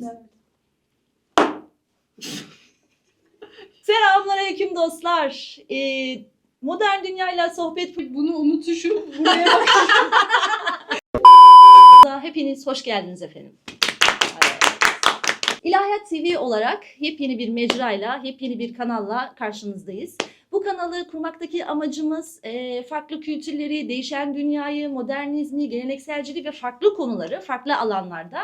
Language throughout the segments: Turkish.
miyiz? Selamünaleyküm dostlar. Ee, modern dünyayla sohbet Bunu unutuşum buraya hepiniz hoş geldiniz efendim. Evet. İlahiyat TV olarak yepyeni bir mecrayla, yepyeni bir kanalla karşınızdayız. Bu kanalı kurmaktaki amacımız e, farklı kültürleri, değişen dünyayı, modernizmi, gelenekselciliği ve farklı konuları farklı alanlarda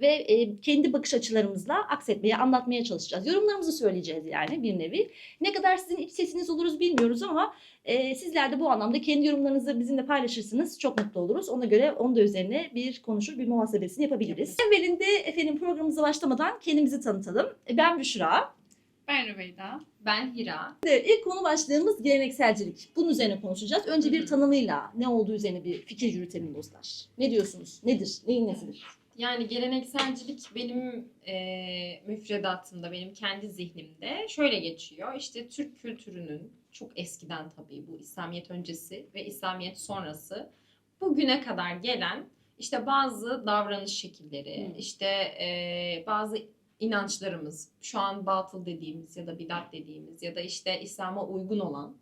ve e, kendi bakış açılarımızla aksetmeye, anlatmaya çalışacağız. Yorumlarımızı söyleyeceğiz yani bir nevi. Ne kadar sizin iç sesiniz oluruz bilmiyoruz ama e, sizler de bu anlamda kendi yorumlarınızı bizimle paylaşırsınız. Çok mutlu oluruz. Ona göre onun da üzerine bir konuşur, bir muhasebesini yapabiliriz. Evvelinde efendim programımıza başlamadan kendimizi tanıtalım. E, Ben Büşra. Ben Rüveyda. Ben Hira. Evet, ilk konu başlığımız gelenekselcilik. Bunun üzerine konuşacağız. Önce bir tanımıyla ne olduğu üzerine bir fikir yürütelim dostlar. Ne diyorsunuz? Nedir? Neyin nesidir? Yani gelenekselcilik benim e, müfredatımda, benim kendi zihnimde şöyle geçiyor. İşte Türk kültürünün çok eskiden tabii bu İslamiyet öncesi ve İslamiyet sonrası bugüne kadar gelen işte bazı davranış şekilleri, Hı. işte e, bazı inançlarımız, şu an batıl dediğimiz ya da bidat dediğimiz ya da işte İslam'a uygun olan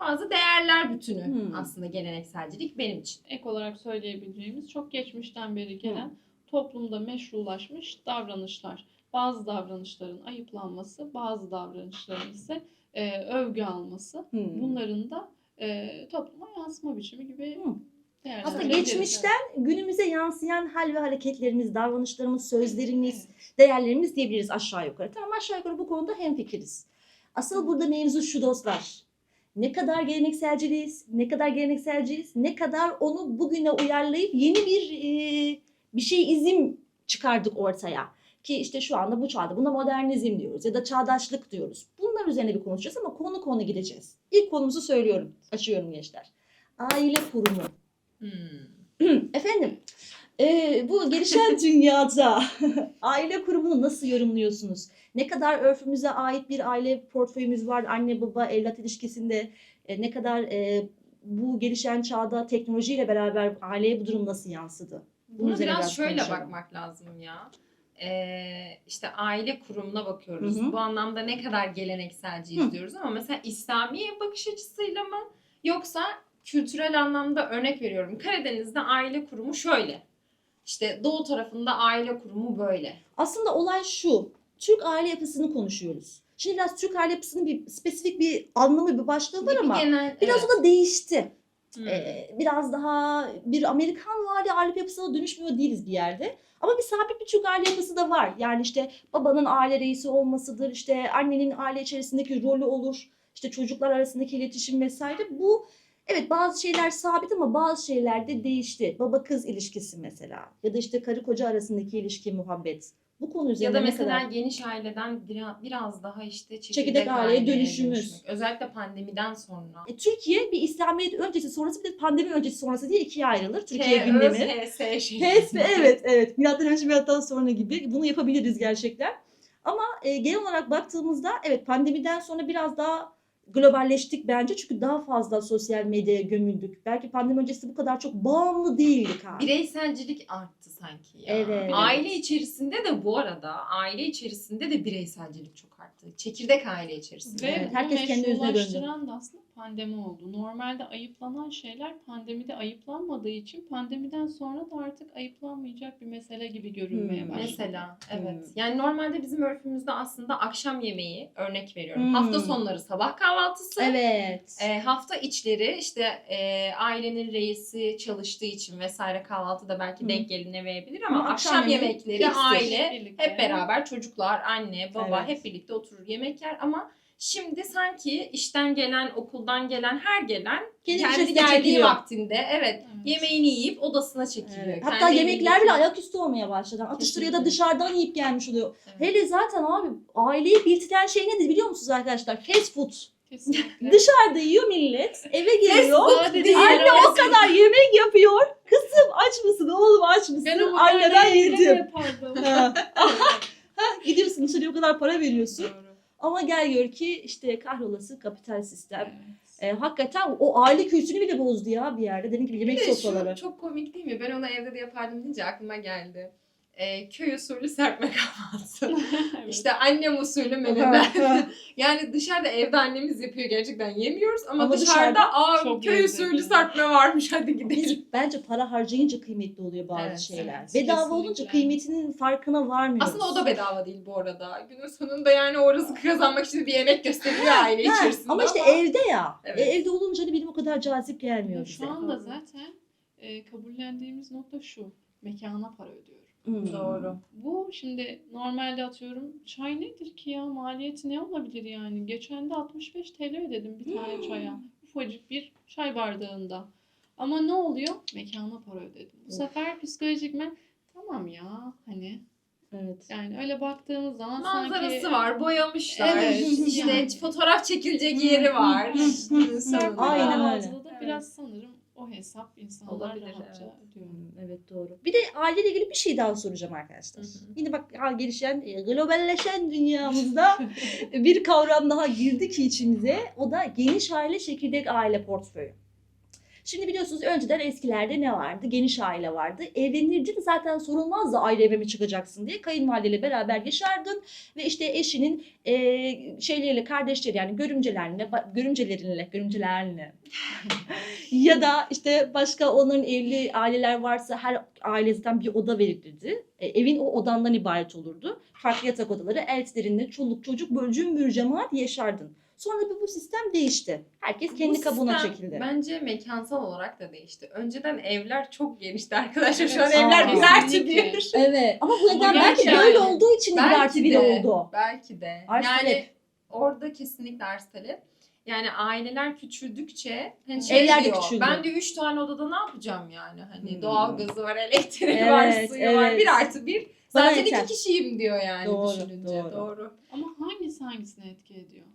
bazı değerler bütünü Hı. aslında gelenekselcilik benim için. Ek olarak söyleyebileceğimiz çok geçmişten beri gelen toplumda meşrulaşmış davranışlar. Bazı davranışların ayıplanması, bazı davranışların ise e, övgü alması. Hmm. Bunların da e, topluma yansıma biçimi gibi değerler. Aslında geçmişten günümüze yansıyan hal ve hareketlerimiz, davranışlarımız, sözlerimiz, Evet. değerlerimiz diyebiliriz aşağı yukarı. Tamam aşağı yukarı bu konuda hemfikiriz. Asıl burada mevzu şu dostlar. Ne kadar gelenekselciyiz, ne kadar gelenekselciyiz, ne kadar onu bugüne uyarlayıp yeni bir e, bir şey izim çıkardık ortaya. Ki işte şu anda bu çağda buna modernizm diyoruz ya da çağdaşlık diyoruz. Bunlar üzerine bir konuşacağız ama konu konu gideceğiz. İlk konumuzu söylüyorum, açıyorum gençler. Aile kurumu. Hmm. Efendim, e, bu gelişen dünyada aile kurumunu nasıl yorumluyorsunuz? Ne kadar örfümüze ait bir aile portföyümüz var anne baba evlat ilişkisinde? E, ne kadar e, bu gelişen çağda teknolojiyle beraber aileye bu durum nasıl yansıdı? Biraz, biraz şöyle konuşalım. bakmak lazım ya. Ee, işte aile kurumuna bakıyoruz. Hı hı. Bu anlamda ne kadar gelenekselciyiz Hı. diyoruz ama mesela İslami bakış açısıyla mı yoksa kültürel anlamda örnek veriyorum. Karadeniz'de aile kurumu şöyle. İşte doğu tarafında aile kurumu böyle. Aslında olay şu. Türk aile yapısını konuşuyoruz. Şimdi biraz Türk aile yapısının bir spesifik bir anlamı, bir başlığı var Bir ama genel, biraz evet. o da değişti. Ee, biraz daha bir Amerikan vari aile yapısına dönüşmüyor değiliz bir yerde. Ama bir sabit bir Türk aile yapısı da var. Yani işte babanın aile reisi olmasıdır, işte annenin aile içerisindeki rolü olur, işte çocuklar arasındaki iletişim vesaire. Bu evet bazı şeyler sabit ama bazı şeyler de değişti. Baba kız ilişkisi mesela ya da işte karı koca arasındaki ilişki, muhabbet. Bu konu Ya üzerine da ne mesela kadar geniş aileden biraz, daha işte çekirdek, Çekirdek aileye dönüşümüz. dönüşmek. Özellikle pandemiden sonra. E, Türkiye bir İslamiyet öncesi sonrası bir de pandemi öncesi sonrası diye ikiye ayrılır. Türkiye T, gündemi. Ö, S, şey. Pes mi? Evet, evet. Milattan önce milattan sonra gibi. Bunu yapabiliriz gerçekten. Ama e, genel olarak baktığımızda evet pandemiden sonra biraz daha globalleştik bence. Çünkü daha fazla sosyal medyaya gömüldük. Belki pandemi öncesi bu kadar çok bağımlı değildik abi. Bireyselcilik arttı sanki ya. Evet. Aile içerisinde de bu arada aile içerisinde de bireyselcilik çok arttı. Çekirdek aile içerisinde. Ve Evet, herkes kendi özüne döndü. da aslında pandemi oldu. Normalde ayıplanan şeyler pandemide ayıplanmadığı için pandemiden sonra da artık ayıplanmayacak bir mesele gibi görünmeye Hmm. başladı. Mesela evet. Hmm. Yani normalde bizim örfümüzde aslında akşam yemeği örnek veriyorum. Hmm. Hafta sonları sabah kahvaltısı. Evet. E, hafta içleri işte e, ailenin reisi çalıştığı için vesaire kahvaltıda belki Hı. denk gelinemeyebilir ama, Ama akşam yemekleri fikstir. aile Birlikte. hep beraber çocuklar, anne, baba Evet. hep birlikte oturur yemek yer ama şimdi sanki işten gelen, okuldan gelen her gelen Kendi kendi, geldiği çekiliyor. vaktinde evet, Evet. yemeğini yiyip odasına çekiliyor. Evet. Kendi Hatta yemekler bile ayaküstü olmaya başladı. Atıştırıyor ya da dışarıdan yiyip gelmiş oluyor. Evet. Hele zaten abi aileyi bitiren şey nedir biliyor musunuz arkadaşlar? Fast food. Kesinlikle. Dışarıda yiyor millet, eve geliyor. Anne o kadar yemek yapıyor. Kızım aç mısın oğlum aç mısın? Ben o Anneden makarnayı yedim. yapardım. Ha. Gidiyorsun dışarıya o kadar para veriyorsun. Doğru. Ama gel gör ki işte kahrolası kapital sistem. Evet. E, hakikaten o aile kültürünü bile bozdu ya bir yerde. Dediğim gibi yemek sofraları. çok komik değil mi? Ben onu evde de yapardım deyince aklıma geldi. E, köy usulü serpme kahvaltı. Evet. işte annem usulü menemen. yani dışarıda evde annemiz yapıyor gerçekten yemiyoruz ama, Ama dışarıda, dışarıda aa köy usulü serpme varmış hadi gidelim. Biz bence para harcayınca kıymetli oluyor bazı Evet, şeyler. evet, Bedava kesinlikle. olunca kıymetinin farkına varmıyoruz. Aslında o da bedava değil bu arada. Günün sonunda yani orası kazanmak için bir emek gösteriyor aile içerisinde. ama işte evde ya. Evet. E, evde olunca da benim o kadar cazip gelmiyor bize. Şu anda zaten e, kabullendiğimiz nokta şu. Mekana para ödüyorum. Hmm. Doğru. Bu şimdi normalde atıyorum çay nedir ki ya maliyeti ne olabilir yani? Geçen de 65 TL ödedim bir tane çaya. Ufacık bir çay bardağında. Ama ne oluyor? Mekana para ödedim. Bu Of. sefer psikolojik mi? Tamam ya hani Evet. yani öyle baktığımız zaman Manzarası sanki var, boyamışlar. Evet, işte yani. fotoğraf çekilecek yeri var. Aynen öyle. Da biraz sanırım o hesap insanlar Olabilir, rahatça evet. ödüyor. Hmm, Evet doğru. Bir de aileyle ilgili bir şey daha soracağım arkadaşlar. Hı hı. Yine bak gelişen, e, globalleşen dünyamızda bir kavram daha girdi ki içimize. O da geniş aile çekirdek aile portföyü. Şimdi biliyorsunuz önceden eskilerde ne vardı? Geniş aile vardı. Evlenirdi de zaten sorulmazdı ayrı eve mi çıkacaksın diye. Kayınvalideyle beraber yaşardın ve işte eşinin e, şeyleriyle, kardeşleri yani görümcelerle, ba- görümcelerinle, görümcelerle ya da işte başka onların evli aileler varsa her ailesinden bir oda verilirdi. E, evin o odandan ibaret olurdu. Farklı yatak odaları, eltilerinle çoluk çocuk böyle cümbür cemaat yaşardın. Sonra bir bu sistem değişti. Herkes kendi Bu kabuğuna sistem çekildi. Bence mekansal olarak da değişti. Önceden evler çok genişti arkadaşlar. Şu an Evet, evler aa, bir artı kesinlikle. bir. Evet ama bu neden belki gerçekten- böyle olduğu için bir artı bir de, oldu. belki de. Arz yani talep. orada kesinlikle arz talep. Yani aileler küçüldükçe hani şey Evler de diyor, küçüldü. ben de üç tane odada ne yapacağım yani? Hani Hmm. doğalgazı var, elektriği Evet, var, suyu var. evet. Bir artı bir. Bana Zaten yeter. iki kişiyim diyor yani Doğru, düşününce. doğru. Doğru. Ama hangisi hangisine etki ediyor?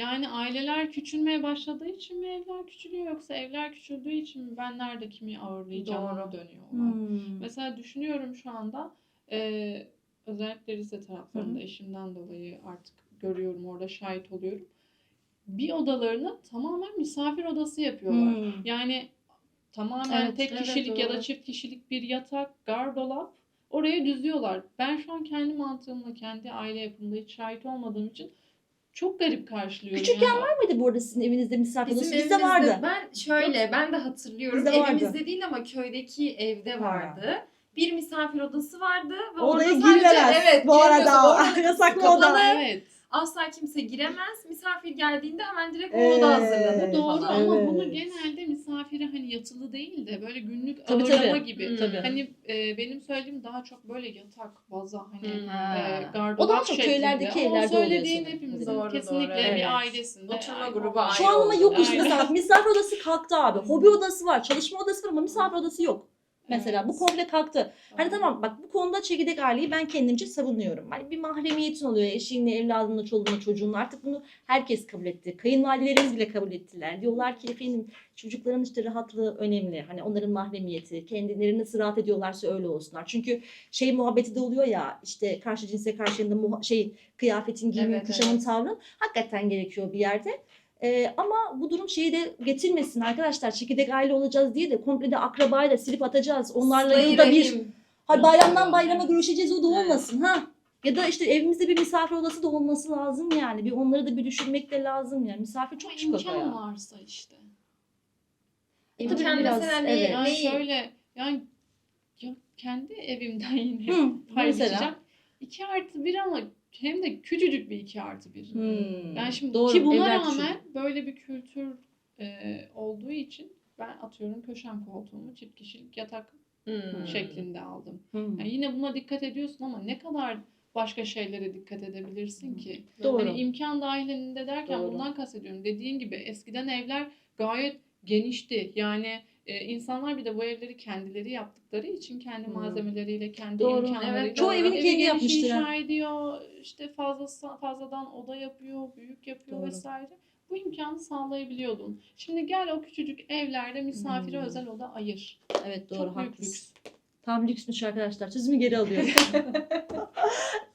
Yani aileler küçülmeye başladığı için mi evler küçülüyor yoksa evler küçüldüğü için mi ben nerede kimi ağırlayacağım Doğru. dönüyor olay. Hmm. Mesela düşünüyorum şu anda e, özellikle Rize taraflarında eşimden dolayı artık görüyorum orada şahit oluyorum. Bir odalarını tamamen misafir odası yapıyorlar. Hmm. Yani tamamen Evet, tek evet, kişilik ya da çift kişilik bir yatak, gardolap oraya düzüyorlar. Ben şu an kendi mantığımla, kendi aile yapımında hiç şahit olmadığım için çok garip karşılıyorum. Küçükken yani. Var mıydı bu arada sizin evinizde misafir Bizim odası? evimizde Bizde vardı. ben şöyle ben de hatırlıyorum. Bizde vardı. Evimizde değil ama köydeki evde vardı. Bir misafir odası vardı ve Odaya orada sadece girilemez evet bu arada. Oranın Yasaklı kapalı. oda. Evet. Asla kimse giremez. Misafir geldiğinde hemen direkt o Evet. oda hazırlanır. Doğru falan. ama Evet. bunu genelde misafire hani yatılı değil de böyle günlük Tabii, ağırlama tabii. gibi. Hmm. Tabii. Hani e, benim söylediğim daha çok böyle yatak, baza hani Hmm. e, O gardırop daha çok şeklinde. köylerdeki o evlerde oluyor söylediğin sanırım. hepimizin Doğru, kesinlikle doğru, evet. bir ailesinde. Oturma ait grubu olan- Şu an ama Ayrı yok oldu. işte Aynen. mesela misafir odası kalktı abi. Hobi odası var, çalışma odası var ama misafir odası yok. Mesela bu komple kalktı. Hani tamam bak bu konuda çekirdek aileyi ben kendimce savunuyorum. Hani bir mahremiyetin oluyor eşinle, evladınla, çoluğunla, çocuğunla. Artık bunu herkes kabul etti. Kayınvalidelerimiz bile kabul ettiler. Diyorlar ki efendim çocukların işte rahatlığı önemli. Hani onların mahremiyeti, kendileri nasıl rahat ediyorlarsa öyle olsunlar. Çünkü şey muhabbeti de oluyor ya işte karşı cinse karşı yanında şey kıyafetin, giyimin, Evet, kuşamın, evet. tavrın hakikaten gerekiyor bir yerde. Ee, ama bu durum şeyi de getirmesin arkadaşlar. Çekirdek aile olacağız diye de komple de akrabayı da silip atacağız. Onlarla Sıla-i yılda bir. Hay bayramdan bayrama evet. görüşeceğiz o da Evet. olmasın ha. Ya da işte evimizde bir misafir odası da olması lazım yani. Bir onları da bir düşünmek de lazım yani. Misafir çok çıkıyor imkan ya. varsa işte. İmkan Tabii biraz, mesela ne, evet. Yani şöyle yani ya kendi evimden yine Hı, paylaşacağım. mesela. 2 artı 1 ama hem de küçücük bir 2 artı 1. Hmm. Yani şimdi Doğru, ki buna evler rağmen küçük. böyle bir kültür e, olduğu için ben atıyorum köşem koltuğumu çift kişilik yatak Hmm. şeklinde aldım. Hı. Yani yine buna dikkat ediyorsun ama ne kadar başka şeylere dikkat edebilirsin ki? Doğru. Hani imkan dahilinde derken Doğru. bundan kastediyorum. Dediğin gibi eskiden evler gayet genişti. Yani e, insanlar bir de bu evleri kendileri yaptıkları için kendi Hmm. malzemeleriyle, kendi Doğru. imkanlarıyla Evet, Çoğu evini evi kendi yapmıştır. inşa ediyor. işte fazlası, fazladan oda yapıyor, büyük yapıyor Doğru. vesaire. Bu imkanı sağlayabiliyordun. Şimdi gel o küçücük evlerde misafire Hmm. özel oda ayır. Evet doğru Çok büyük haklısın. lüks. Tam lüksmüş arkadaşlar. Sözümü geri alıyorum.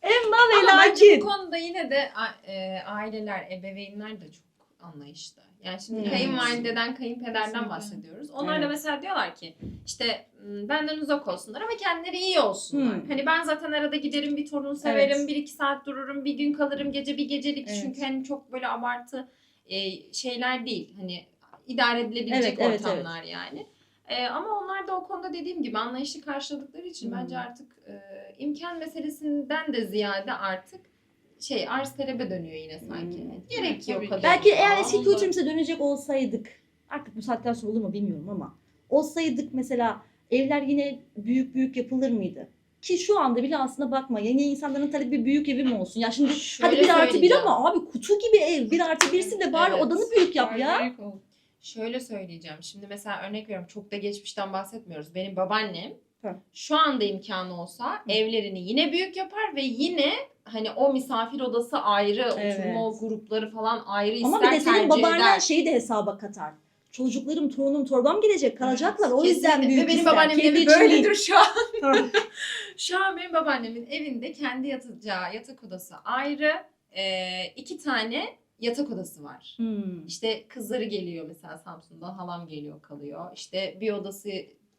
Emma Ama bence felaket. bu konuda yine de e, aileler, ebeveynler de çok anlayışta. Yani şimdi Evet. kayınvalideden, kayınpederden Kesinlikle. bahsediyoruz. Onlar da Evet. mesela diyorlar ki işte "Hmm, benden uzak olsunlar ama kendileri iyi olsunlar. Hmm. Hani ben zaten arada giderim bir torun severim, Evet. bir iki saat dururum, bir gün kalırım, gece bir gecelik. Evet. Çünkü hani çok böyle abartı e, şeyler değil. Hani idare edilebilecek Evet, evet, ortamlar yani. E, ama onlar da o konuda dediğim gibi anlayışlı karşıladıkları için Hmm. bence artık e, imkan meselesinden de ziyade artık şey arz talebe dönüyor yine sanki. Hmm. Gerek yok tabii o kadar. ki. Belki eğer eski kültürümüze dönecek olsaydık artık bu saatten sonra olur mu bilmiyorum ama olsaydık mesela evler yine büyük büyük yapılır mıydı? Ki şu anda bile aslında bakma yeni insanların talebi büyük evim olsun. Ya şimdi Şöyle hadi bir artı bir ama abi kutu gibi ev. Bir artı birsin de bari Evet. odanı büyük yap ya. Büyük ol. Şöyle söyleyeceğim. Şimdi mesela örnek veriyorum. Çok da geçmişten bahsetmiyoruz. Benim babaannem Hı. şu anda imkanı olsa evlerini yine büyük yapar ve yine hani o misafir odası ayrı, Evet. oturma grupları falan ayrı ister Ama bir de senin babaannen eder. şeyi de hesaba katar. Çocuklarım, torunum, torbam gelecek, kalacaklar. o yüzden büyük Ve benim babaannemin Kendi evi böyledir şu an. Şu an benim babaannemin evinde kendi yatacağı yatak odası ayrı. Ee, iki tane yatak odası var. Hmm. İşte kızları geliyor mesela Samsun'dan halam geliyor kalıyor. İşte bir odası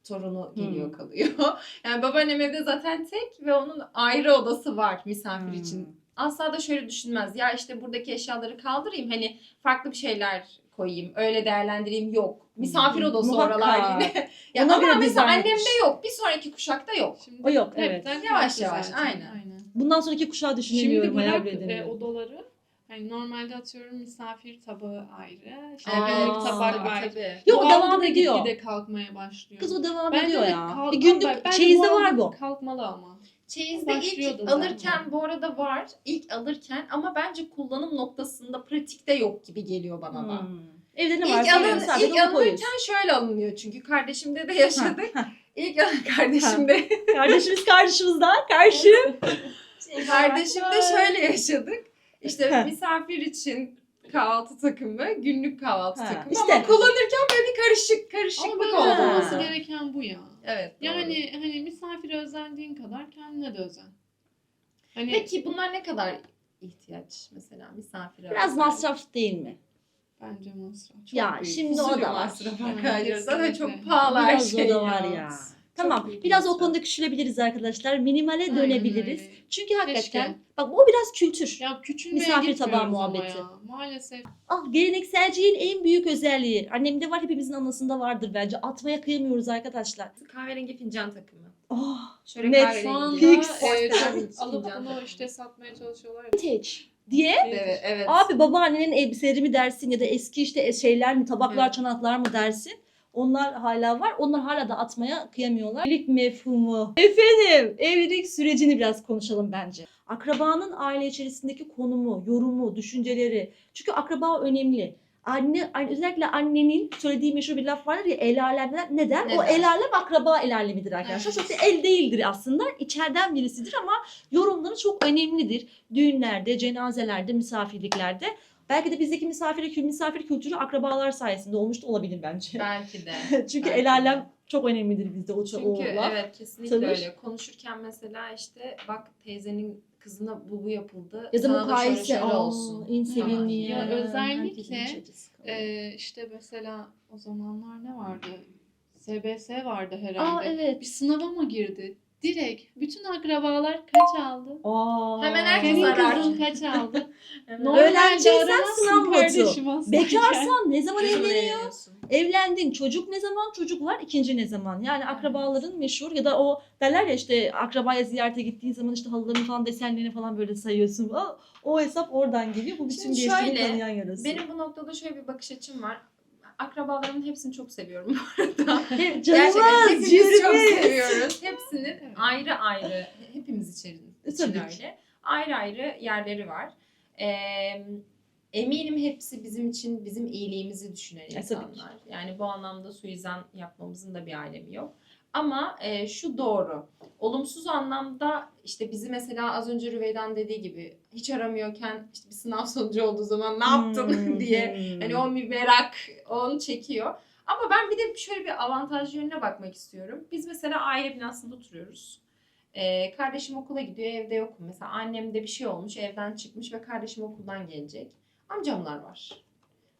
torunu geliyor Hmm. kalıyor. Yani babaannem evde zaten tek ve onun ayrı odası var misafir Hmm. için. Asla da şöyle düşünmez. Ya işte buradaki eşyaları kaldırayım hani farklı bir şeyler koyayım. Öyle değerlendireyim yok. Misafir odası Muhakkak. oralar yine. ya Ona ama mesela annemde etmiş. yok. Bir sonraki kuşakta yok. Şimdi O yok, evet. Yavaş yavaş, zaten, aynen. Bundan sonraki kuşağı Şimdi düşünemiyorum. hayal bırak e, odaları. Hani normalde atıyorum misafir tabağı ayrı, işte Aa, günlük tabak tabii, ayrı. tabii. Yok, Bu devam da ediyor. gitgide kalkmaya başlıyor. Kız o devam Bence ediyor de ya. kalk- bir günlük bence bu çeyizde var bu. Kalkmalı ama. Çeyiz'de ilk zaten. alırken bu arada var. İlk alırken ama bence kullanım noktasında pratikte yok gibi geliyor bana da. Hmm. Evde ne İlk, varsa alın, sadece ilk alınırken şöyle alınıyor çünkü kardeşimde de yaşadık. İlk alın kardeşimde Kardeşimiz karşımızdan karşı. kardeşimde şöyle yaşadık. İşte misafir için kahvaltı takımı, günlük kahvaltı Ha, takımı işte. ama kullanırken böyle bir karışık karışıklık oldu. Olması gereken bu ya. Evet. doğru. Yani hani misafire özendiğin kadar kendine de özen. Hani Peki bunlar ne kadar ihtiyaç mesela misafire? Biraz özel? masraf değil mi? bence masraf. Çok Ya büyük. şimdi o Fuzuli da var. masraf Yani arkadaşlar. Zaten çok pahalı her Biraz o şey da var ya. Tamam. büyük Biraz o konuda küçülebiliriz arkadaşlar. Minimale Aynen dönebiliriz. öyle. Çünkü hakikaten Keşke. bak bu biraz kültür. Ya küçülmeye Misafir tabağı muhabbeti. Ya. Maalesef. Ah gelenekselciğin en büyük özelliği. Annemde var hepimizin anasında vardır bence. Atmaya kıyamıyoruz arkadaşlar. Kahverengi fincan takımı. Oh, Şöyle Net. kahverengi. Şu anda Fix. e, çok alıp bunu işte satmaya çalışıyorlar. vintage diye Evet, evet. Abi babaannenin elbiseleri mi dersin ya da eski işte şeyler mi tabaklar Evet. çanaklar mı dersin. Onlar hala var. Onlar hala da atmaya kıyamıyorlar. Evlilik mefhumu. Efendim evlilik sürecini biraz konuşalım bence. Akrabanın aile içerisindeki konumu, yorumu, düşünceleri. Çünkü akraba önemli. Anne, özellikle annenin söylediği meşhur bir laf vardır ya el alemler. Neden? O Neden? el alem akraba el alemidir arkadaşlar. Evet. Da el değildir aslında. İçeriden birisidir ama yorumları çok önemlidir. Düğünlerde, cenazelerde, misafirliklerde. Belki de bizdeki misafir, misafir kültürü akrabalar sayesinde olmuş da olabilir bence. Belki de. Çünkü belki el alem de. çok önemlidir bizde o, o Çünkü laf. evet kesinlikle Tavır. öyle. Konuşurken mesela işte bak teyzenin kızına bu bu yapıldı. Ya da mukayese olsun. en sevimli falan ya. diye. Ya özellikle. Ee, işte mesela o zamanlar ne vardı? SBS vardı herhalde. Aa Bir evet. sınava mı girdi? Direkt bütün akrabalar kaç aldı? Aa. Hemen herkes Senin arar. kızın kaç aldı? Normalde Öğrenciysen sınav notu. Bekarsan ne zaman evleniyor? evleniyorsun? Evlendin. Çocuk ne zaman? Çocuklar ikinci ne zaman? Yani akrabaların meşhur ya da o derler ya işte akrabaya ziyarete gittiğin zaman işte halıların falan desenlerini falan böyle sayıyorsun. O, o hesap oradan geliyor. Bu bütün gençliğin kanayan yarası. Benim bu noktada şöyle bir bakış açım var. Akrabalarımın hepsini çok seviyorum bu arada. Hep Gerçekten canımız, hepimiz çok seviyoruz. Hepsinin Evet. ayrı ayrı, hepimiz için, için öyle. Ayrı ayrı yerleri var. Eminim hepsi bizim için bizim iyiliğimizi düşünen ki. insanlar. Yani bu anlamda suizan yapmamızın da bir alemi yok. Ama e, şu doğru. Olumsuz anlamda işte bizi mesela az önce Rüveydan dediği gibi hiç aramıyorken işte bir sınav sonucu olduğu zaman ne yaptın Hmm, diye hmm. Hani o bir merak onu çekiyor. Ama ben bir de şöyle bir avantajlı yönüne bakmak istiyorum. Biz mesela aile binasında oturuyoruz. Ee, kardeşim okula gidiyor, evde yokum. Mesela annemde bir şey olmuş, evden çıkmış ve kardeşim okuldan gelecek. Amcamlar var.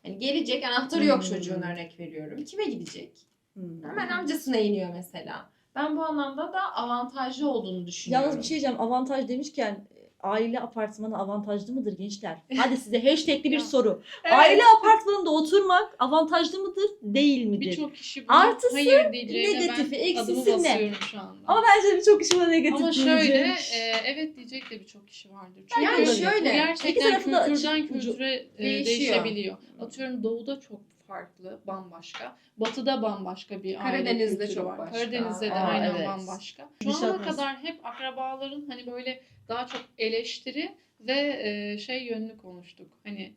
Yani gelecek anahtarı Hmm. yok çocuğun örnek veriyorum. Kime gidecek? Hmm. Hemen amcasına iniyor mesela. Ben bu anlamda da avantajlı olduğunu düşünüyorum. Yalnız bir şey diyeceğim. Avantaj demişken e, aile apartmanı avantajlı mıdır gençler? Hadi size hashtagli bir soru. Evet. Aile apartmanında oturmak avantajlı mıdır, değil midir? Birçok kişi buna Artısı, hayır diyeceğine negatifi, ben eksisi adımı ne? basıyorum şu anda. Ama bence birçok kişi buna negatif Ama diyecek. şöyle e, evet diyecek de birçok kişi vardır. Çünkü Yani bu şöyle, iki gerçekten tarafı da kültürden kültüre e, değişiyor. değişebiliyor. Atıyorum doğuda çok farklı, bambaşka. Batıda bambaşka bir aile Karadeniz'de kültürü çok var. başka. Karadeniz'de de Aa, aynen evet. bambaşka. Şu Gidişat ana nasıl? kadar hep akrabaların hani böyle daha çok eleştiri ve e, şey yönlü konuştuk. Hani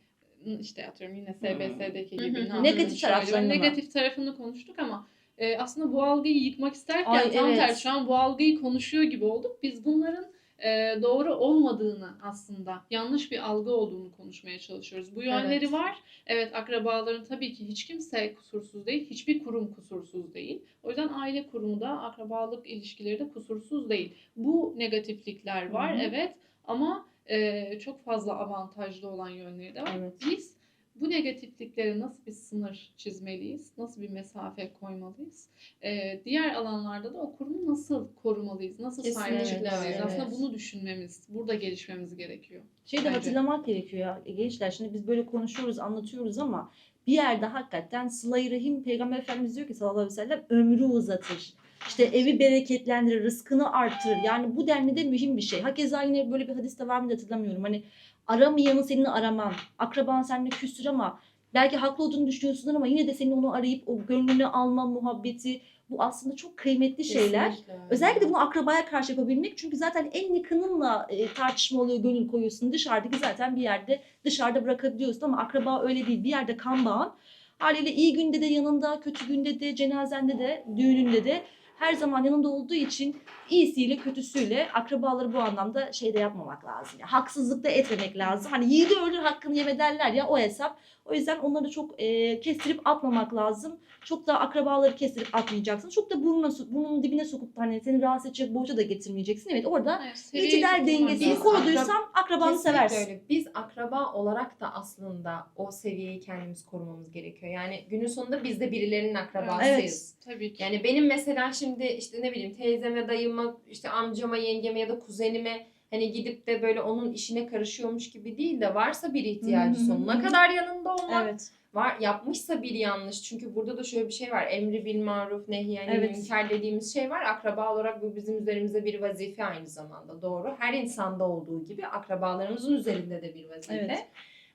işte atıyorum yine SBS'deki Hı hı gibi. ne yapalım Negatif şöyle, taraflarını mı? Negatif tarafını konuştuk ama e, aslında bu algıyı yıkmak isterken Ay, tam evet. tersi şu an bu algıyı konuşuyor gibi olduk. Biz bunların e, doğru olmadığını aslında yanlış bir algı olduğunu konuşmaya çalışıyoruz. Bu yönleri Evet. var. Evet akrabaların tabii ki hiç kimse kusursuz değil. Hiçbir kurum kusursuz değil. O yüzden aile kurumu da akrabalık ilişkileri de kusursuz değil. Bu negatiflikler var Hı hı. evet ama e, çok fazla avantajlı olan yönleri de var. Evet. Biz bu negatifliklere nasıl bir sınır çizmeliyiz? Nasıl bir mesafe koymalıyız? Ee, diğer alanlarda da o kurumu nasıl korumalıyız? Nasıl sahip çıkmalıyız? öyle. Aslında bunu düşünmemiz, burada gelişmemiz gerekiyor. Şey de hatırlamak gerekiyor ya E, gençler. Şimdi biz böyle konuşuyoruz, anlatıyoruz ama bir yerde hakikaten Sıla-i Rahim Peygamber Efendimiz diyor ki sallallahu aleyhi ve sellem ömrü uzatır. İşte evi bereketlendirir, rızkını artırır. Yani bu denli de mühim bir şey. Hakeza yine böyle bir hadiste var mı hatırlamıyorum. Hani aramayanı senin araman, akraban seninle küstür ama belki haklı olduğunu düşünüyorsun ama yine de senin onu arayıp o gönlünü alma muhabbeti bu aslında çok kıymetli şeyler. Kesinlikle. Özellikle bunu akrabaya karşı yapabilmek çünkü zaten en yakınınla e, tartışma oluyor, gönül koyuyorsun. Dışarıdaki zaten bir yerde dışarıda bırakabiliyorsun ama akraba öyle değil. Bir yerde kan bağın. Haliyle iyi günde de yanında, kötü günde de, cenazende de, düğününde de her zaman yanında olduğu için iyisiyle kötüsüyle akrabaları bu anlamda şey de yapmamak lazım. Yani haksızlık da etmemek lazım. Hani yiğidi öldür hakkını yeme derler ya o hesap. O yüzden onları çok e, kestirip atmamak lazım. Çok da akrabaları kestirip atmayacaksın. Çok da burnuna, burnunun dibine sokup hani seni rahatsız edecek boğaça da getirmeyeceksin. Evet orada Evet, tutturmak dengesini koruduysan akrabanı seversin. öyle. Biz akraba olarak da aslında o seviyeyi kendimiz korumamız gerekiyor. Yani günün sonunda biz de birilerinin akrabasıyız. Tabii ki. Yani benim mesela şimdi işte ne bileyim teyzeme, dayıma, işte amcama, yengeme ya da kuzenime hani gidip de böyle onun işine karışıyormuş gibi değil de varsa bir ihtiyacı sonuna kadar yanında olmak Evet. var yapmışsa bir yanlış. Çünkü burada da şöyle bir şey var. Emri bil maruf nehyanil Evet. münker dediğimiz şey var. Akraba olarak bu bizim üzerimize bir vazife aynı zamanda. Doğru. Her insanda olduğu gibi akrabalarımızın üzerinde de bir vazife. Evet.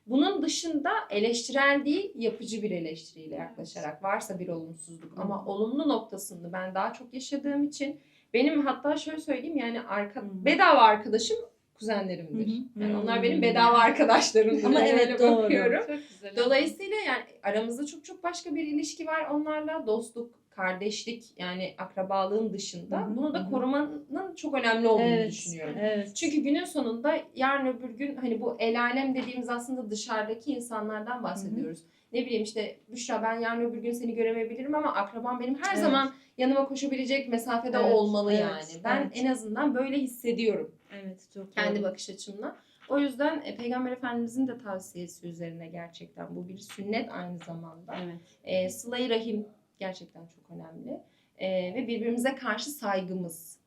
bunun dışında eleştirel değil yapıcı bir eleştiriyle yaklaşarak varsa bir olumsuzluk. Ama olumlu noktasını ben daha çok yaşadığım için benim hatta şöyle söyleyeyim yani arka, bedava arkadaşım kuzenlerimdir. Hı hı. Yani onlar benim bedava arkadaşlarımdır. Ama evet, öyle doğru. bakıyorum. Çok güzel. Dolayısıyla yani aramızda çok çok başka bir ilişki var onlarla. Dostluk, kardeşlik yani akrabalığın dışında. Hı hı, Bunu da korumanın çok önemli olduğunu Evet. düşünüyorum. Evet. Çünkü günün sonunda yarın öbür gün hani bu el alem dediğimiz aslında dışarıdaki insanlardan bahsediyoruz. Ne bileyim işte Büşra ben yarın öbür gün seni göremeyebilirim ama akrabam benim her Evet. zaman yanıma koşabilecek mesafede Evet, olmalı evet, yani. Ben evet. en azından böyle hissediyorum Evet çok kendi doğru. bakış açımla. O yüzden e, Peygamber Efendimizin de tavsiyesi üzerine gerçekten bu bir sünnet aynı zamanda. Evet. E, Sıla-i Rahim gerçekten çok önemli. E, ve birbirimize karşı saygımız.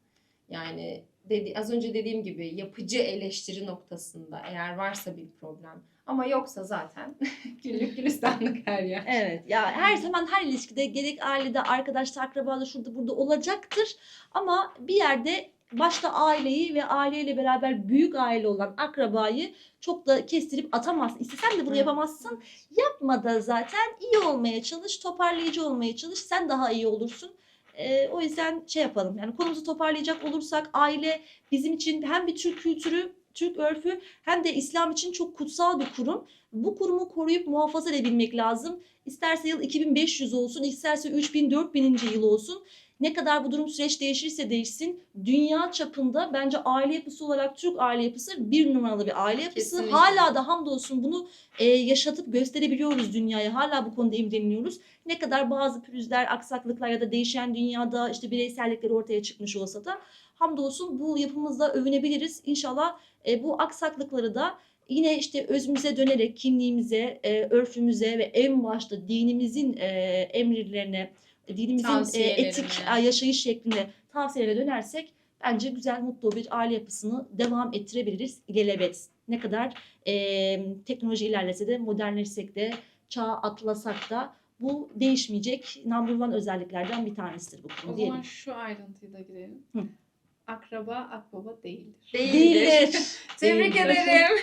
Yani dedi, az önce dediğim gibi yapıcı eleştiri noktasında eğer varsa bir problem ama yoksa zaten güllük gülistanlık her yer. Evet ya her zaman her ilişkide gerek ailede, arkadaşta, akrabada, şurada burada olacaktır. Ama bir yerde başta aileyi ve aileyle beraber büyük aile olan akrabayı çok da kestirip atamazsın. İstesen de bunu yapamazsın. Yapma da zaten iyi olmaya çalış, toparlayıcı olmaya çalış. Sen daha iyi olursun. Ee, o yüzden şey yapalım. Yani konumuzu toparlayacak olursak aile bizim için hem bir Türk kültürü, Türk örfü hem de İslam için çok kutsal bir kurum. Bu kurumu koruyup muhafaza edebilmek lazım. İsterse yıl 2500 olsun, isterse 3000, 4000. yıl olsun. Ne kadar bu durum süreç değişirse değişsin, dünya çapında bence aile yapısı olarak Türk aile yapısı bir numaralı bir aile yapısı. Kesinlikle. Hala da hamdolsun bunu e, yaşatıp gösterebiliyoruz dünyaya. Hala bu konuda imreniyoruz. Ne kadar bazı pürüzler, aksaklıklar ya da değişen dünyada işte bireysellikler ortaya çıkmış olsa da hamdolsun bu yapımızla övünebiliriz. İnşallah e, bu aksaklıkları da Yine işte özümüze dönerek kimliğimize, e, örfümüze ve en başta dinimizin e, emirlerine, dinimizin e, etik yaşayış şeklinde tavsiyelere dönersek bence güzel, mutlu bir aile yapısını devam ettirebiliriz. İlelebet. Ne kadar e, teknoloji ilerlese de, modernleşsek de, çağa atlasak da bu değişmeyecek number one özelliklerden bir tanesidir bu O konu zaman diyelim. şu ayrıntıyı da girelim. Hı. Akraba akbaba değildir. Değildir. Tebrik ederim.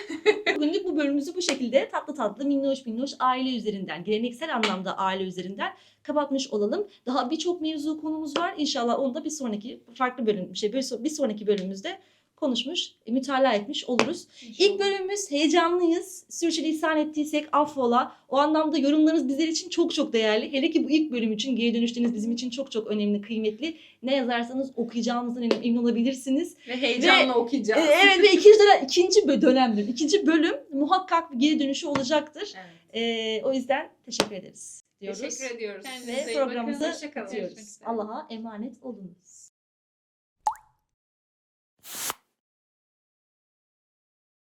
Bugünlük bu bölümümüzü bu şekilde tatlı tatlı minnoş minnoş aile üzerinden, geleneksel anlamda aile üzerinden kapatmış olalım. Daha birçok mevzu konumuz var. İnşallah onu da bir sonraki farklı bölüm, şey, bir sonraki bölümümüzde konuşmuş, mütalaa etmiş oluruz. İlk bölümümüz heyecanlıyız. Sürçülisan ettiysek affola. O anlamda yorumlarınız bizler için çok çok değerli. Hele ki bu ilk bölüm için geri dönüşleriniz bizim için çok çok önemli, kıymetli. Ne yazarsanız okuyacağımızdan emin- olabilirsiniz. Ve heyecanla Ee, okuyacağız. evet ve ikinci dönem, ikinci dönemdir. İkinci bölüm muhakkak bir geri dönüşü olacaktır. Evet. Ee, o yüzden teşekkür ederiz diyoruz. Teşekkür ediyoruz. Kendinize Ve. Görüşmek bitiriyoruz. Allah'a emanet olunuz.